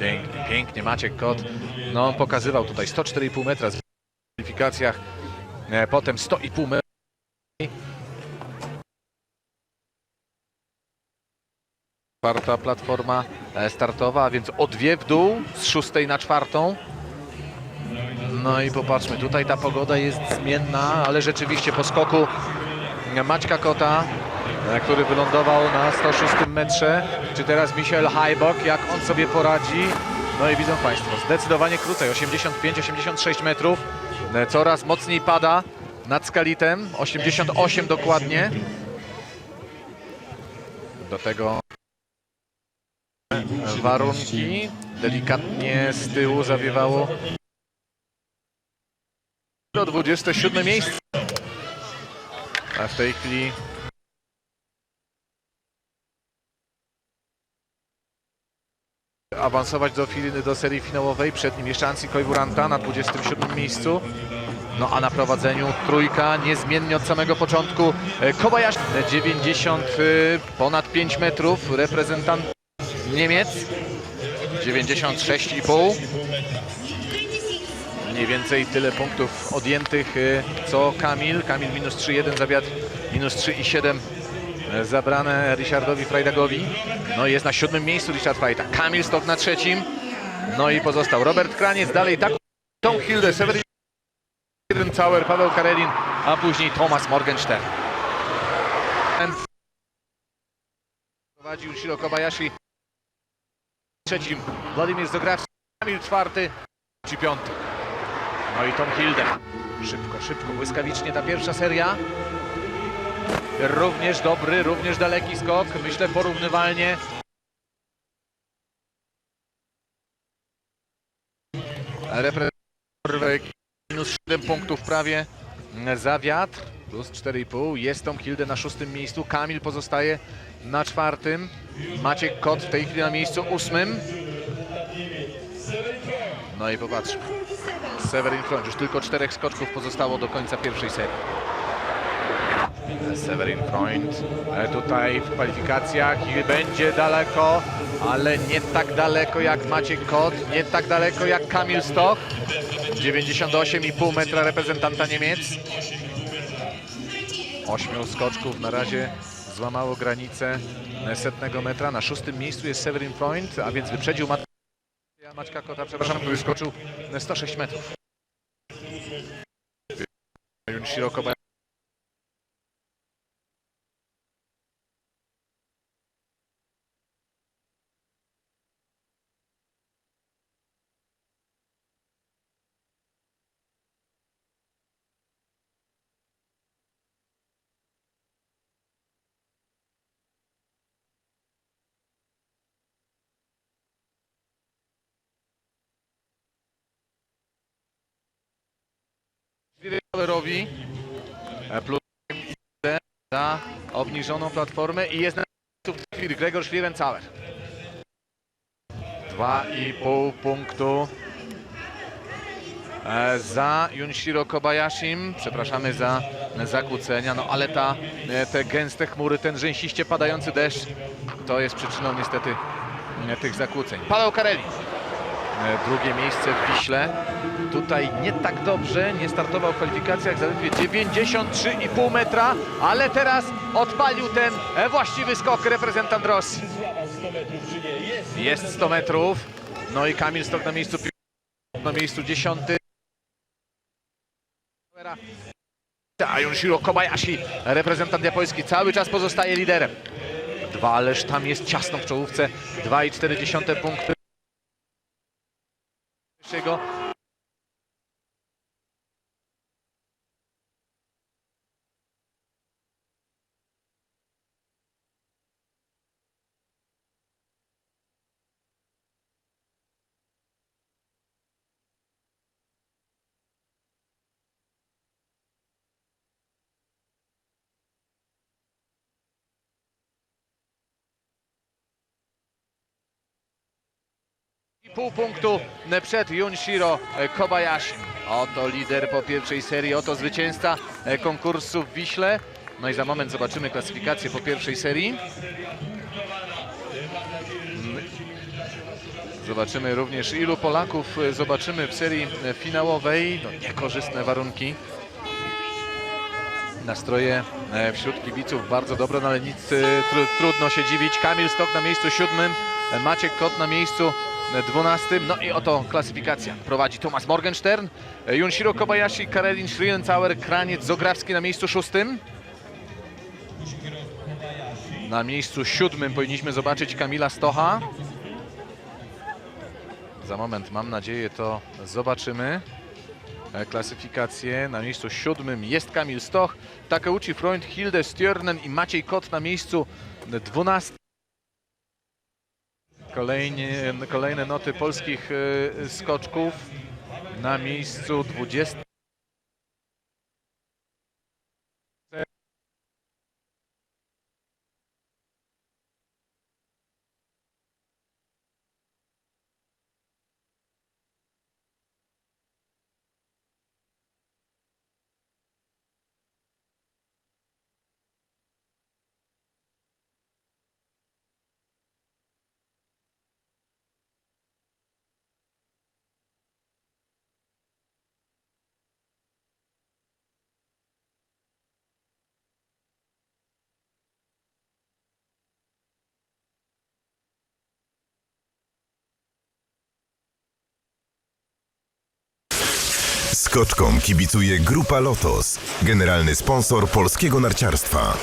Pięknie, pięknie. Maciek Kot no, pokazywał tutaj 104,5 metra w kwalifikacjach. E, Potem 100,5 metra. Czwarta platforma e, startowa, a więc o dwie w dół z szóstej na czwartą. No i popatrzmy, tutaj ta pogoda jest zmienna, ale rzeczywiście po skoku Maćka Kota, który wylądował na 106 metrze, czy teraz Michel Hajbok, jak on sobie poradzi. No i widzą Państwo, zdecydowanie krócej, 85-86 metrów, E, coraz mocniej pada nad skalitem, 88 dokładnie. Do tego warunki, delikatnie z tyłu zawiewało do 27 miejsce. A w tej chwili awansować do, do serii finałowej. Przed nim jeszcze Ansi Koiburanta na 27 miejscu. No a na prowadzeniu trójka niezmiennie od samego początku. E, Kobayashi 90 e, ponad 5 metrów. Reprezentant Niemiec 96,5. Mniej więcej tyle punktów odjętych y, co Kamil. Kamil minus 3,1 za minus 3,7 y, zabrane Richardowi Frajdagowi. No i jest na siódmym miejscu Richard Frajda. Kamil Stok na trzecim. No i pozostał Robert Kraniec, dalej tak Tom Hilde, Severin Cauer, Paweł Karelin, a później Thomas Morgenstern. Prowadził Shiro Kobayashi trzecim, Władimir Zografski, Kamil czwarty, czy piąty. No i Tom Hilde. Szybko, szybko, błyskawicznie ta pierwsza seria. Również dobry, również daleki skok. Myślę porównywalnie. Reprezentant minus 7 punktów prawie za wiatr. Plus 4,5. Jest Tom Hilde na szóstym miejscu. Kamil pozostaje na czwartym. Maciek Kot w tej chwili na miejscu ósmym. No i popatrzmy. Severin Freund. Już tylko czterech skoczków pozostało do końca pierwszej serii. Severin Freund tutaj w kwalifikacjach i będzie daleko, ale nie tak daleko jak Maciek Kot, nie tak daleko jak Kamil Stoch. 98,5 metra reprezentanta Niemiec. Ośmiu skoczków na razie złamało granicę setnego metra. Na szóstym miejscu jest Severin Freund, a więc wyprzedził Mat Maćka Kota, przepraszam, który skoczył 106 metrów. Junshiro Kobayashi. Powerowi e, plus za obniżoną platformę i jest na chwili Gregor Schlierencauer. 2,5 punktu e, za Junshiro Kobayashim. Przepraszamy za zakłócenia, no ale ta, e, te gęste chmury, ten rzęsiście padający deszcz to jest przyczyną niestety tych zakłóceń. Paweł Kareli. E, Drugie miejsce w Wiśle. Tutaj nie tak dobrze, nie startował w kwalifikacjach, zaledwie 93,5 metra, ale teraz odpalił ten e, właściwy skok reprezentant Rosji. Jest 100 metrów, no i Kamil Stok na miejscu na miejscu 10. A Junshiro Kobayashi, reprezentant japoński, cały czas pozostaje liderem. Dwa, ależ tam jest ciasno w czołówce, 2,4 punkty. Pierwszego. I pół punktu przed Junshiro Kobayashi. Oto lider po pierwszej serii, oto zwycięzca konkursu w Wiśle. No i za moment zobaczymy klasyfikację po pierwszej serii. Zobaczymy również ilu Polaków zobaczymy w serii finałowej. No, niekorzystne warunki. Nastroje e, wśród kibiców bardzo dobre, no ale nic e, tru, trudno się dziwić. Kamil Stok na miejscu siódmym, e, Maciek Kot na miejscu e, dwunastym. No i oto klasyfikacja. Prowadzi Tomasz Morgenstern, Junshiro Kobayashi, Karelin Schrientauer, Kraniec Zograwski na miejscu szóstym. Na miejscu siódmym powinniśmy zobaczyć Kamila Stocha. Za moment, mam nadzieję, to zobaczymy. E, Klasyfikację na miejscu siódmym jest Kamil Stoch, Takeuchi Freund, Hilde Stjörnen i Maciej Kot na miejscu dwunastym. Kolejnie, kolejne noty polskich e, skoczków na miejscu 20. Skoczkom kibicuje Grupa Lotos, generalny sponsor polskiego narciarstwa.